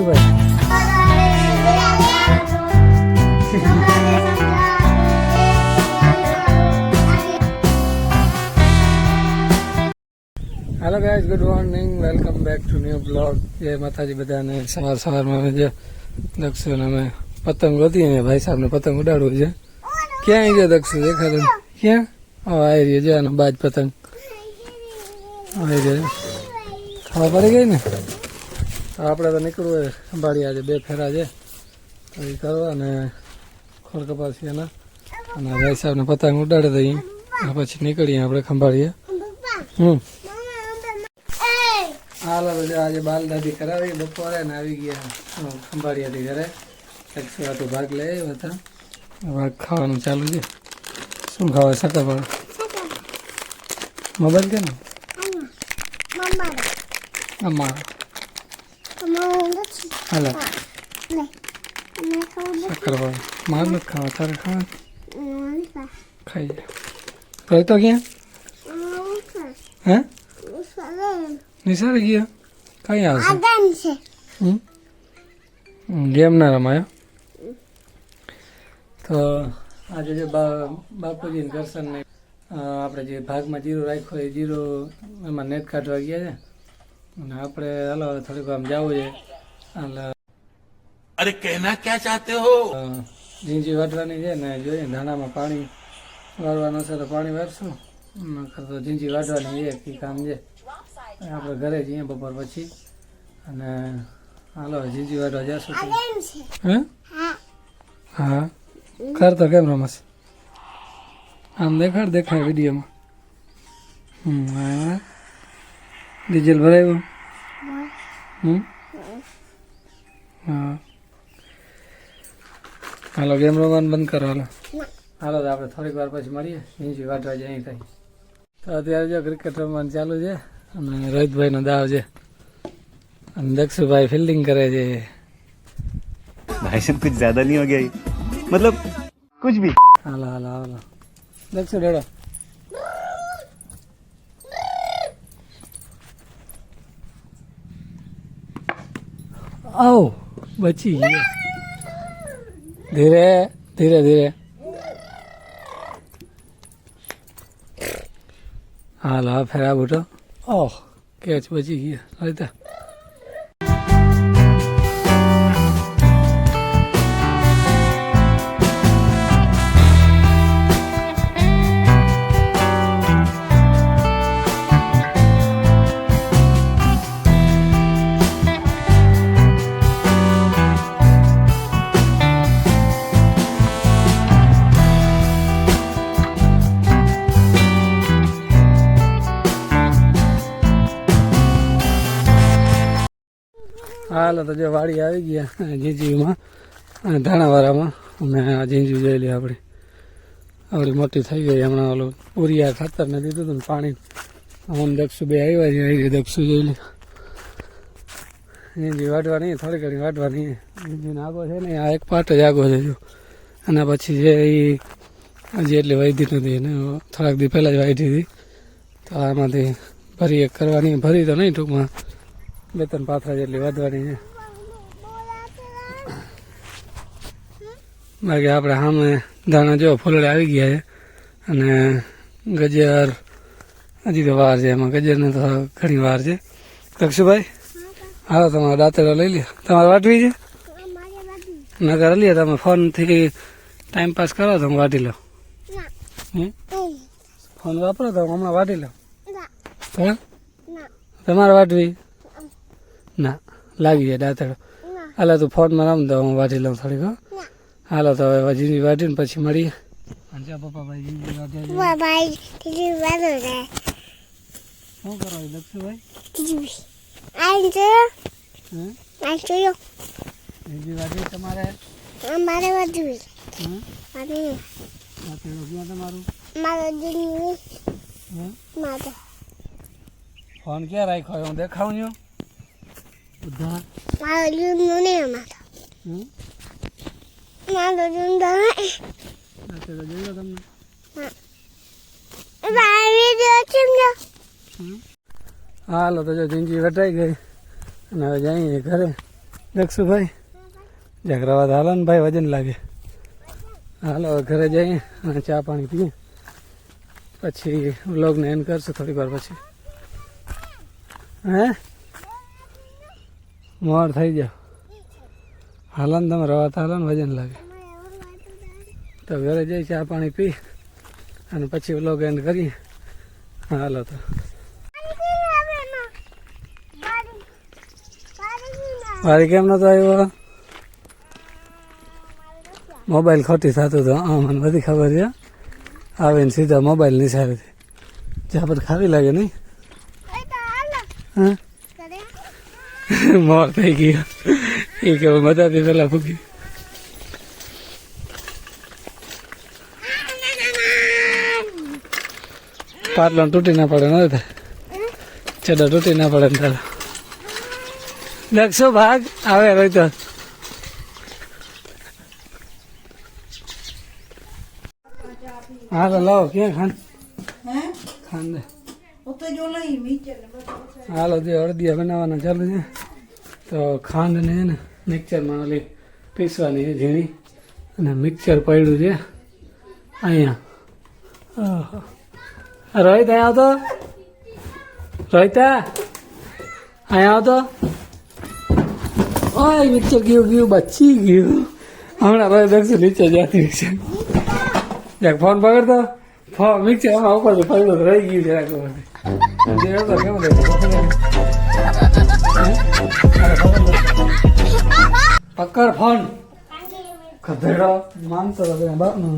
Dakshubhai hello guys good morning welcome back to new blog જય માતાજી બધાને. સવાર સવારમાં અમે જે દક્ષુ અમે પતંગ હતી અહીંયા ભાઈ સાહેબને પતંગ ઉડાડવું છે. ક્યાં આવી ગયા દક્ષુ? દેખાતું ક્યાં? હવે આવી રહ્યો છે આનો બાજ પતંગ. આવી ગયો ખબર પડી ગઈ ને? આપણે તો નીકળવું હોય સંભાળી આજે બે ફેરા છે. તો એ કરવા અને ખોળ કપાસી એના અને ભાઈ સાહેબને પતંગ ઉડાડી દઈએ પછી નીકળીએ આપણે ખંભાળીએ. હમ. હાલો તો આજે બાલ દાદી કરાવી બપોરે ને આવી ગયા ખંભાળિયાથી ઘરે. એકસો આટલું ભાગ લઈ આવ્યા હતા. ભાગ ખાવાનું ચાલુ છે. શું ખાવા સકા પણ મોબાઈલ કે ને? અમારો હાલો શક્કર પણ માર નથી ખાવા તારે ખાવા ખાઈ જાય ગઈ તો ક્યાં હે નિશાળે ગયા કઈ આવશે? ગેમ ના રમાયો તો આજે જે બાપુજી દર્શન ને આપણે જે ભાગમાં જીરો રાખ્યો એ જીરો એમાં નેટ કાઢવા ગયા છે અને આપણે હાલો થોડીક આમ જવું છે અરે કહેના ક્યાં ચાહતે હો? જીંજી વાટવાની છે ને જોઈએ ધાણામાં પાણી વાળવાનું છે તો પાણી વાળશું નકર તો જીંજી વાટવાની એ કે કામ છે. આપણે ઘરે જઈએ બપોર પછી. અને હાલો જીંજી વાટવા જશું હે? હા. કર તો કેમ રમસ આમ દેખાડ દેખાય વિડીયોમાં. હમ ડીઝલ ભરાયું? હમ? હા. હાલો ગેમ રમવાનું બંધ કરો હાલો. હાલો તો આપણે થોડીક વાર પછી મળીએ. બીજી વાટવા અહીં કંઈ તો અત્યારે જો ક્રિકેટ રમવાનું ચાલુ છે અને રોહિતભાઈનો દાવ છે. અને દક્ષુભાઈ ફિલ્ડિંગ કરે છે. ભાઈ સાહેબ કુછ જ્યાદા નહીં હો ગયા મતલબ કુછ ભી. હાલો હાલો હાલો. દક્ષુ ડેડો આવો. બચી ગયો. ધીરે ધીરે ધીરે. હાલ હા ફેરા બુટો. ઓહ કેચ બચી ગયા. હરિતા હાલો તો જો વાડી આવી ગયા જીંજીમાં ધાણાવાળામાં અને આ જીંજી જોઈ આપણે. આવડી મોટી થઈ ગઈ હમણાં ઓલું ઉરિયા ખાતર ને દીધું હતું ને પાણી. આમ દક્ષુ બે આવ્યા છે, આવી દક્ષુ જોઈ લે. જીંજી વાટવાની થોડી ઘણી વાટવાની જીંજીને આગો છે ને, આ એક પાટ જ આગો છે જો. અને પછી જે એ હજી એટલી વૈધી નથી, એને થોડાક દી પહેલાં જ વાઢી હતી. તો આમાંથી ભરી એક કરવાની, ભરી તો નહીં ટૂંકમાં. બે ત્રણ પાથરા જેટલી વધવાની છે. બાકી આપણે સામે દાણા જો ફૂલડે આવી ગયા છે અને ગજર હજી તો વાર છે એમાં. ગજરને તો ઘણી વાર છે. કક્ષુભાઈ હાલો તમારા દાંતેડો લઈ લે તમારે વાટવી છે? નગર લે તમે ફોનથી ટાઈમ પાસ કરો તો હું વાટી લો? ફોન વાપરો તો હું હમણાં વાટી લો હા? તમારે વાટવી? ના લાગી જાય દાંતડો હાલો તું ફોનમાં રમ તો હું વાટી લઉં થોડીક હો. હાલો તો હવે જીંજી વાટીને પછી મળીએ. પપ્પા ભાઈ જીંજી વાટ્યા છે. શું કરો છો, દક્ષુભાઈ હમ? જીંજી વાટી તમારે અમારે વધુ? અને તમારું? મારો હમ? મારો? ફોન ક્યાં રાખ્યો? હું દેખાવું છું બધા? મારો જૂનું નહીં મારો હમ? મારો જૂનું નહીં દાંતેડો જોયો તમને. ભાઈ જો. ચીમજો હાલો તો જો જિંદગી વટાઈ ગઈ. અને હવે જઈએ ઘરે. દક્ષુભાઈ જાગરાવાદ હાલો ને ભાઈ વજન લાગે. હાલો ઘરે જઈએ અને ચા પાણી પીએ. પછી વ્લોગને એન્ડ કરશું થોડીક વાર પછી. હે? મોર થઈ ગયો. હાલન ને તમે રવા હાલો ને વજન લાગે. તો ઘરે જઈ ચા પાણી પી અને પછી વ્લોગ એન્ડ કરીએ. હાલો તો. મારી કેમ નતો આવ્યો? મોબાઈલ ખોટી થતું હતું હા મને બધી ખબર છે. આવીને સીધા મોબાઈલ નિશાળેથી. જ્યાં પર ખાવી લાગે નહીં? હા? મોર થઈ ગયો એ કે બધાથી પેલા ફૂકી પાટલો તૂટી ના પડે ન ચડો તૂટી ના પડે ને તારા. દક્ષો ભાગ આવે રોય તો. હા તો લાવો ક્યાં ખાન ખાન હાલો જે હળદિયા બનાવવાના ચાલુ છે. તો ખાંડને ને મિક્સરમાં ઓલી પીસવાની છે ઝીણી. અને મિક્સર પડ્યું છે અહીંયા. રોહિત અહીંયા આવતો? રોહિતા અહીંયા આવતો? ઓય, મિક્સર ગયું ગયું બચી ગયું. હમણાં રોહિત દક્ષ નીચે જતી છે. જ્યાં ફોન પકડતો? ફોન મિક્સર હમણાં ઉપર પડ્યું રહી ગયું જરાક કેમ? પકડ ફોન. ખધેડો. માનતો હતો બાપનો.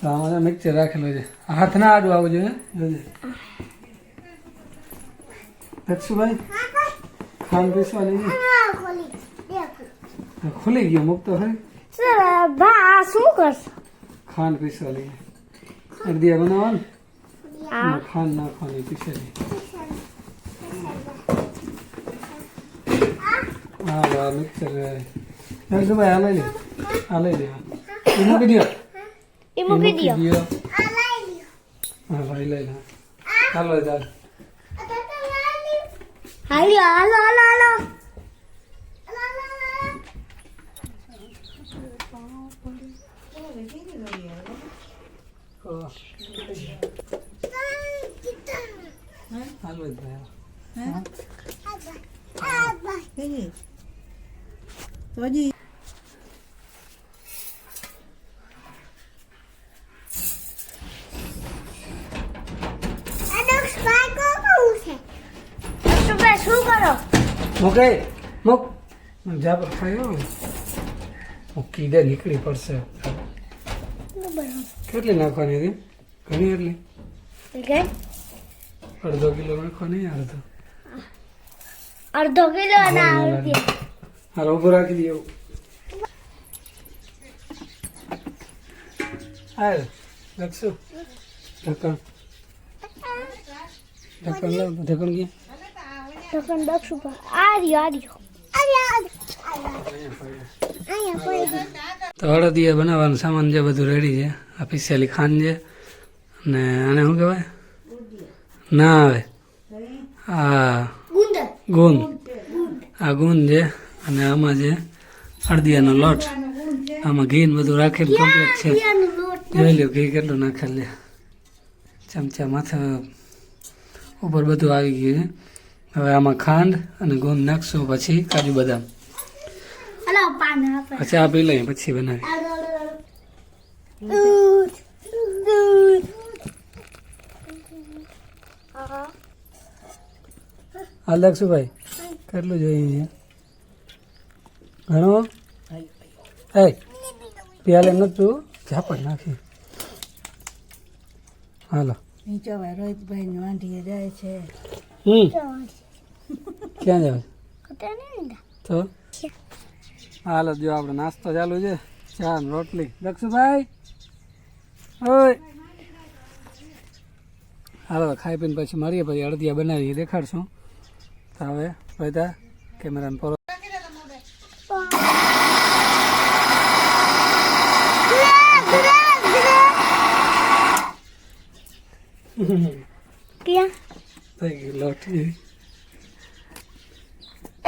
તો આમાં મિક્સર રાખેલો છે. હાથ ના આડું આવું જોઈએ જોજે. દક્ષુભાઈ ખાંડ પીસવાની ખુલી ગયો મુક્ત હોય ભા શું કરશ ખાંડ પીસવાની અડધી બનાવવાનું ખાંડ નાખવાની પીસેલી. હા વાહ મિક્સર દક્ષુભાઈ આ લઈ લે આ લઈ લે એ મૂકી દો એ મૂકી દો હા ભાઈ લઈ લે ચાલ હાલો ભાઈ શું કરો મૂકે મૂક જા પર ખાયો હું દે નીકળી પડશે. કેટલી નાખવાની હતી? ઘણી એટલી? અડધો કિલો નાખવાની અડધો અડધો કિલો અને હાલ ઊભો રાખી દઈએ હાલ લખશું. ઢક્કણ. ઢક્કણ ઢક્કણ ગયા ઢક્કણ લખશું આ રહ્યો આ રહ્યો. તો અડદિયા બનાવવાનો સામાન જે બધું રેડી છે આ પીસેલી ખાંડ છે અને આને શું કહેવાય? ના આવે. આ ગુંદ. આ ગુંદ છે અને આમાં છે અડદિયાનો લોટ. આમાં ઘી બધું રાખેલું કમ્પ્લીટ છે. જોઈ લ્યો ઘી કેટલું નાખેલ છે. ચમચા માથે ઉપર બધું આવી ગયું છે. હવે આમાં ખાંડ અને ગુંદ નાખશું પછી કાજુ બદામ. પછી આ પી લઈએ પછી બનાવી હાલ લાગશું ભાઈ? કેટલું જોઈએ ઘણો? એ પિયાલે એમ તું ઝાપડ નાખી. હાલો. નીચે રોહિતભાઈ ની વાંઢીએ જાય છે. હમ. ક્યાં જાવ તો? હાલો જો આપણે નાસ્તો ચાલુ છે. ચા રોટલી. દક્ષુભાઈ? ઓય. હાલો ખાઈ પીને પછી મળીએ પછી અડદિયા બનાવીએ. દેખાડશું. તો હવે બધા કેમેરાને પર ક્યાં? થઈ ગઈ લોટી.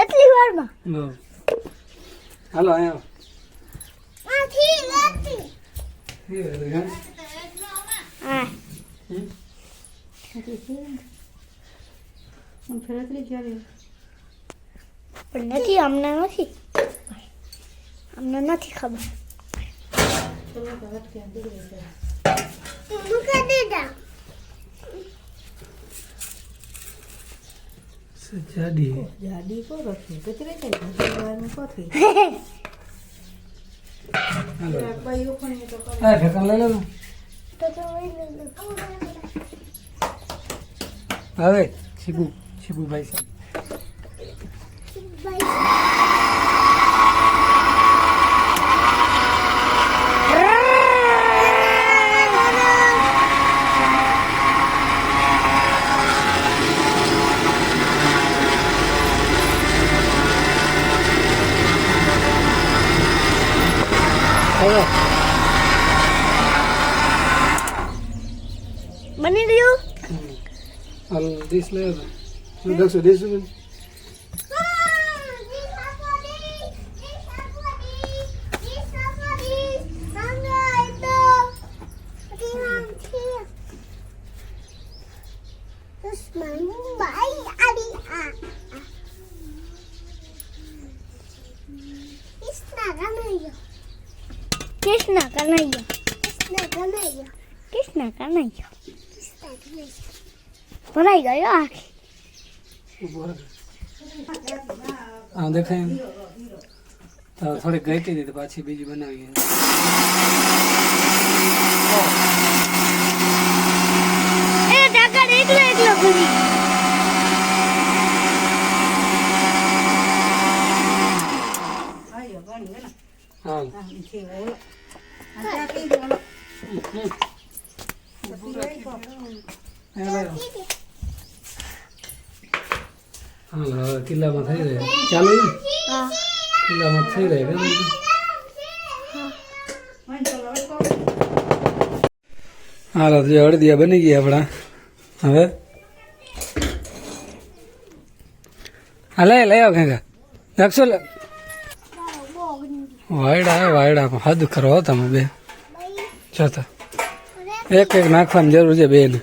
એટલી વારમાં? હાલો અહીંયા પણ નથી અમને નથી. અમને નથી ખબર. મૂકી Kok jadi kok કચરે કઈ ભગવાન કોથી હાલો ભાઈ ઉખણી તો કર kan? ને. તો તો વહી લેજો. હવે શીબુ શીબુભાઈ સાહેબ હાલો બની ગયું હાલો ડીશ લઈ લો શું દક્ષો ડીશ શું કૃષ્ણ કનૈયો કૃષ્ણ કનૈયો ભરાઈ ગયો હા દેખાય તો થોડી હતી તો પાછી બીજી બનાવી એ ઢાકણ એકલો એકલો ગણા હા આ છે ઓલો આ ચાકી દો ઓલો હાલો હવે કિલ્લામાં થઈ રહે. ચાલુ કિલ્લામાં થઈ રહે હાલો જે અડદિયા બની ગયા આપણા. હવે? હા લઈ લઈ આવો કાંઈક. નાખશો લે. વાયડા વાયડા હદ કરો તમે બે. જતા એક એક નાખવાની જરૂર છે બે ને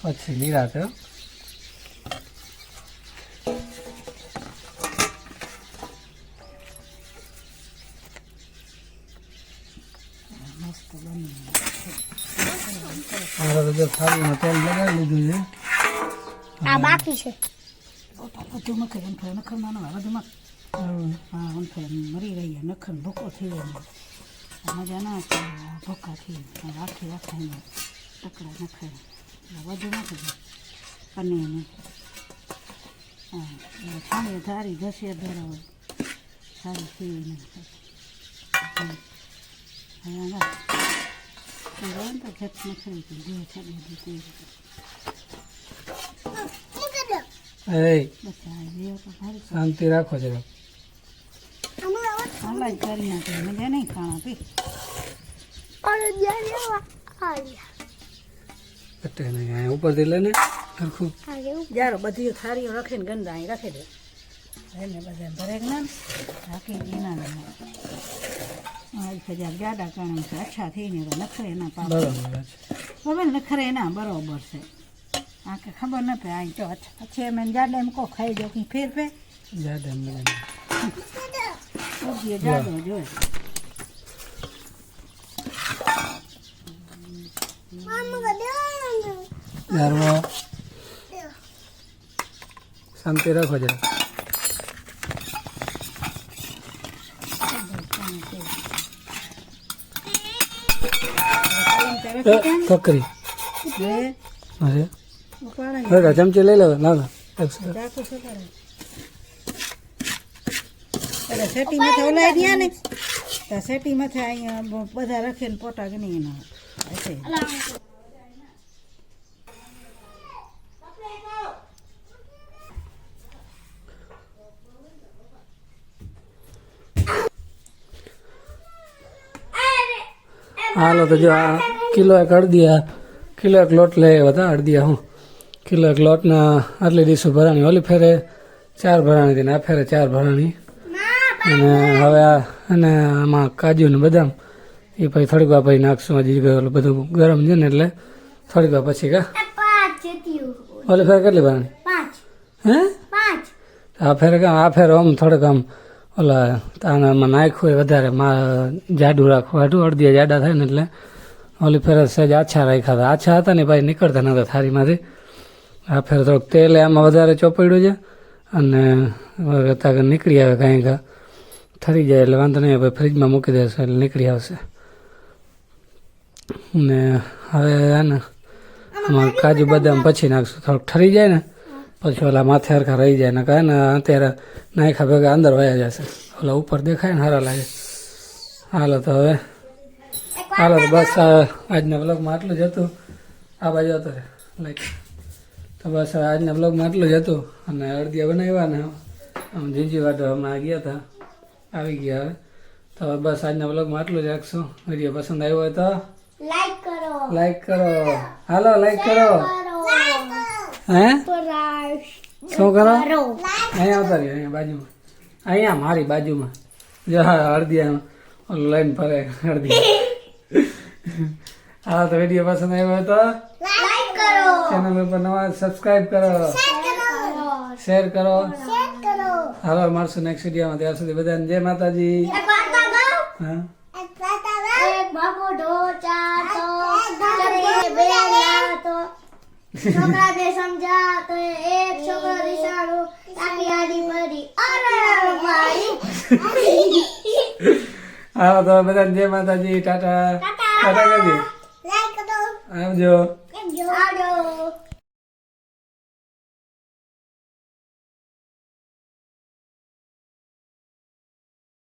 પછી નિરાતે હો. મારે તો થાળીમાં તેલ લગાવી લીધું છે. આ બાકી છે. બધું મખે મરી રહી નખર ભૂકો થઈ આ મજા ના ભૂકા થઈ રાખી રાખીને. ટકડા નખર બધું નાખી દે પનીરને હા છાણી ધારી ઘસીએ ધરાવે સારી સીવીને હા ના તો છે બધું એ બચ્ચા જે તો ભારી શાંતિ રાખો જરા હાલા જ કરી નાખે મજા નહીં ખાણા પી. પટ્ટે નહીં અહીંયા ઉપરથી લઈને સરખું જારો બધી થારીઓ રાખીને ગંદા અહીં રાખી દે. એને બધા ભરે ના રાખી એના હજાર જાડા કાણા છે અચ્છા થઈને તો નખરે એના પાપ બરાબર હવે નખરે એના બરોબર છે. આ કે ખબર ન પે આ તો અચ્છા છે એમ જાડા એમ કો ખાઈ દો કંઈ ફેર ફેર જાડે ઊભી જાડો. જોઈએ યારો શાંતિ રાખો જરા. અરે. ને ચમચી લઈ લેવા. ના ના. સેટી માથે ઓલાઈ રહ્યા ને. સેટી માથે અહીંયા બધા રાખીને પોટા ગણી એના. હાલો તો જો આ કિલો એક અડદિયા કિલો એક લોટ લઈ આવ્યા હતા અડદિયા હું. કિલો એક લોટના આટલી ડીશું ભરાણી ઓલી ફેરે ચાર ભરાણી હતી ને આ ફેરે ચાર ભરાણી. અને હવે આ અને આમાં કાજુ ને બદામ એ પછી થોડીક વાર પછી નાખશું હજી બધું ગરમ છે ને એટલે થોડીક વાર પછી કા? ઓલી ફેરે કેટલી ભરાણી? હે? આ ફેરે આ ફેર આમ થોડેક આમ ઓલા તાનામાં નાખ્યું હોય વધારે, મા જાડું રાખવું હાટું અડધી જાડા થાય ને એટલે ઓલી ફેર સહેજ આછા રાખ્યા હતા. આછા હતા ને ભાઈ નીકળતા નતા થાળીમાંથી. આ ફેર થોડુંક તેલ આમાં વધારે ચોપડ્યું છે અને અત્યારે નીકળી આવે કાંઈ કાં. ઠરી જાય એટલે વાંધો નહીં ભાઈ ફ્રીજમાં મૂકી દેશે એટલે નીકળી આવશે. ને હવે આને કાજુ બદામ પછી નાખશું. થોડુંક ઠરી જાય ને પછી ઓલા માથે હરખા રહી જાય ને કાંઈ ને અત્યારે નાખા ભેગા અંદર વયા જશે ઓલા ઉપર દેખાય ને સારા લાગે. હાલો તો હવે હાલો તો બસ આજના બ્લોગમાં આટલું જ હતું. આ બાજુ હતો. લાઈક તો બસ આજના બ્લોગમાં આટલું જ હતું. અને અડદિયા બનાવ્યા ને આમ જીજી વાટો હમણાં ગયા હતા આવી ગયા હવે. તો બસ આજના બ્લોગમાં આટલું જ રાખશું. વીડિયો પસંદ આવ્યો હોય તો લાઈક કરો. લાઈક કરો. હાલો લાઈક કરો. હે? શું કરો? કરો અહીંયા આવતા રહ્યો અહીંયા બાજુમાં. અહીંયા મારી બાજુમાં. જો હા લઈને આમ લાઈન ફરે હળદી. હા તો વીડિયો પસંદ આવ્યો હોય તો ચેનલ ઉપર નવા સબસ્ક્રાઈબ કરો. શેર કરો. શેર કરો. હાલો મળશું નેક્સ્ટ વિડીયોમાં ત્યાં સુધી બધાને જય માતાજી. હા? તો ચડે બે સમજા તો એક છોકરો રિસાણો તાકી આડી પડી અરે મારી. હા તો બધા જય માતાજી ટાટા. ટાટા. કરી લાઈક કરો. આવજો. આવજો.